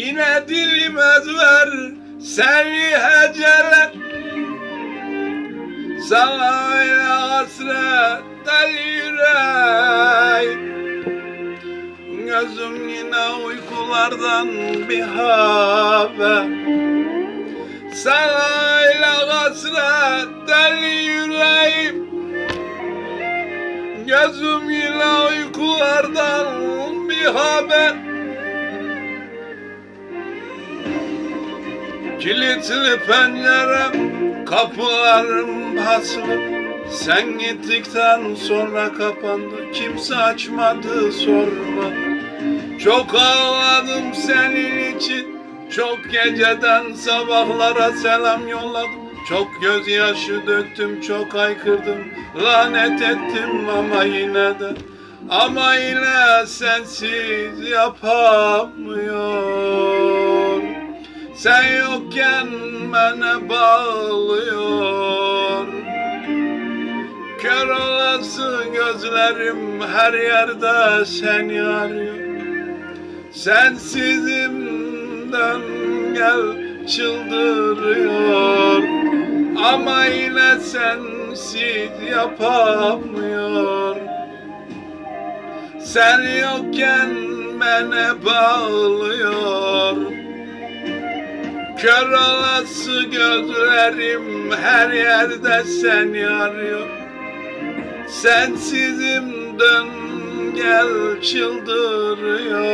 Yine dilim ezber seni heceler. Sana öyle hasret deli yürek Gözüm yine uykulardan bir haber. Sana öyle hasret deli yüreğim. Gözüm yine uykulardan bir haber Kilitli pencerem, kapılarım basılı. Sen gittikten sonra kapandı Kimse açmadı sorma. Çok ağladım senin için Çok geceden sabahlara selam yolladım. Çok gözyaşı döktüm, çok aykırdım Lanet ettim ama yine de. Ama yine sensiz yapamıyorum sen yokken bana bağlıyor. Kör olası gözlerim her yerde seni arıyor Sensizimden gel çıldırıyor. Ama yine sensiz yapamıyor. Sen yokken bana bağlıyor Kör olası gözlerim her yerde seni arıyor Sensizim dön gel çıldırıyor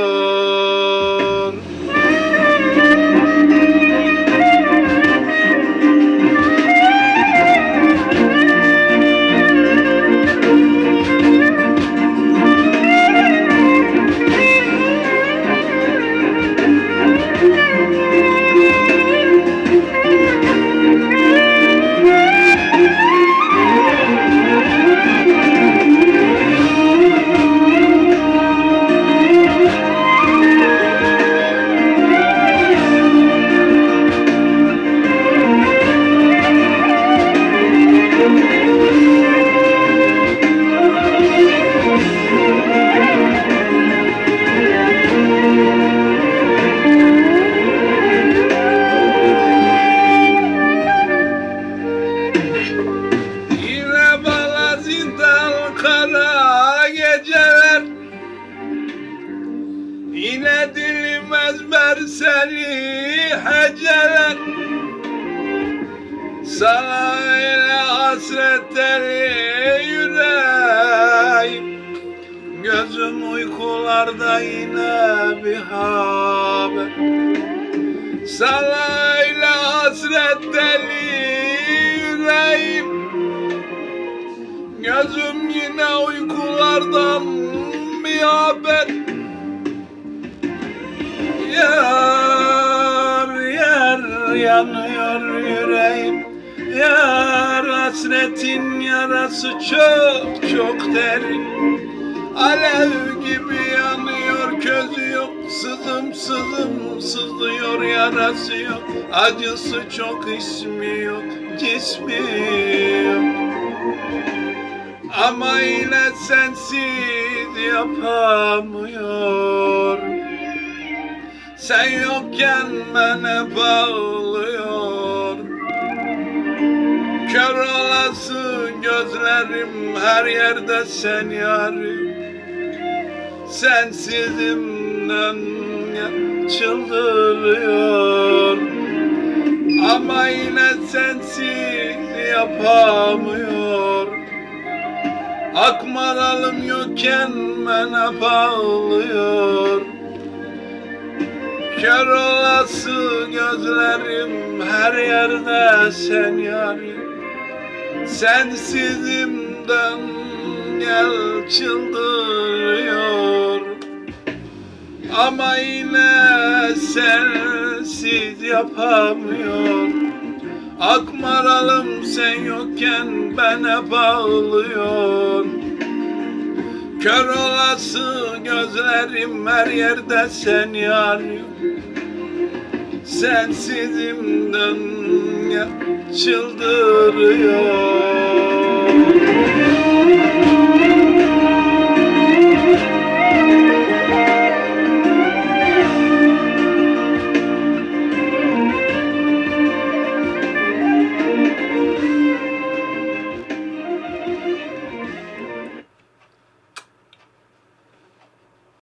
Ezber seni heceler Sana öyle hasretleri yüreğim. Gözüm uykularda yine bir haber Sana öyle hasretleri yüreğim. Gözüm yine uykulardan bir haber yanıyor yüreğim. Yar hasretin yarası çok çok derin. Alev gibi yanıyor közü yok. Sızım sızım sızlıyor yarası yok. Acısı çok ismi yok cismi yok. Ama yine sensiz yapamıyor Sen yokken bana bağlıyor. Kör olası gözlerim her yerde seni arıyor Sensizimden çıldırıyor. Ama yine sensiz yapamıyor. Akmaralım yokken bana bağlıyor Kör olası gözlerim her yerde seni arıyor Sensizimden gel çıldırıyor. Ama yine sensiz yapamıyor. Akmaralım sen yokken bana bağlıyor Kör olası gözlerim her yerde seni arıyor Sensizimden çıldırıyor